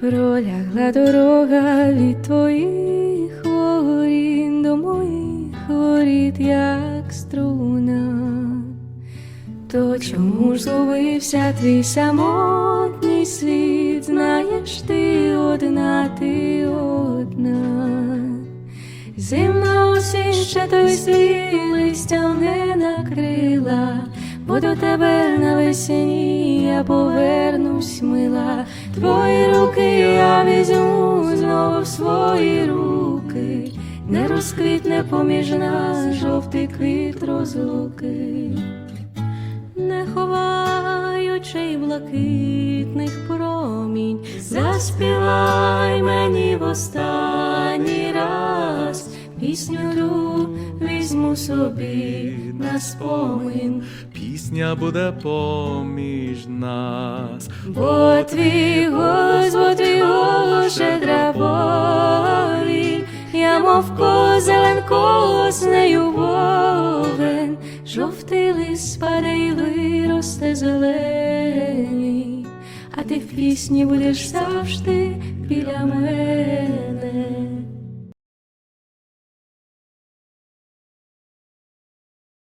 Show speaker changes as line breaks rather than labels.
Пролягла дорога від твоїх воріт до моїх воріт, як струна. То чому ж згубився твій самотній світ? Знаєш, ти одна, ти одна. Зимна осінь ще той свій листям не накрила, бо до тебе навесні я повернусь мила. Твої розквітне поміж нас жовтий квіт розлуки не ховаючи блакитних промінь, заспівай мені в останній раз пісню ту візьму собі на спомин,
Пісня буде поміж нас.
бо твій голос, бо твій голос я мов жовтий лист спаде і виросте зелений, а ти в пісні будеш завжди біля мене.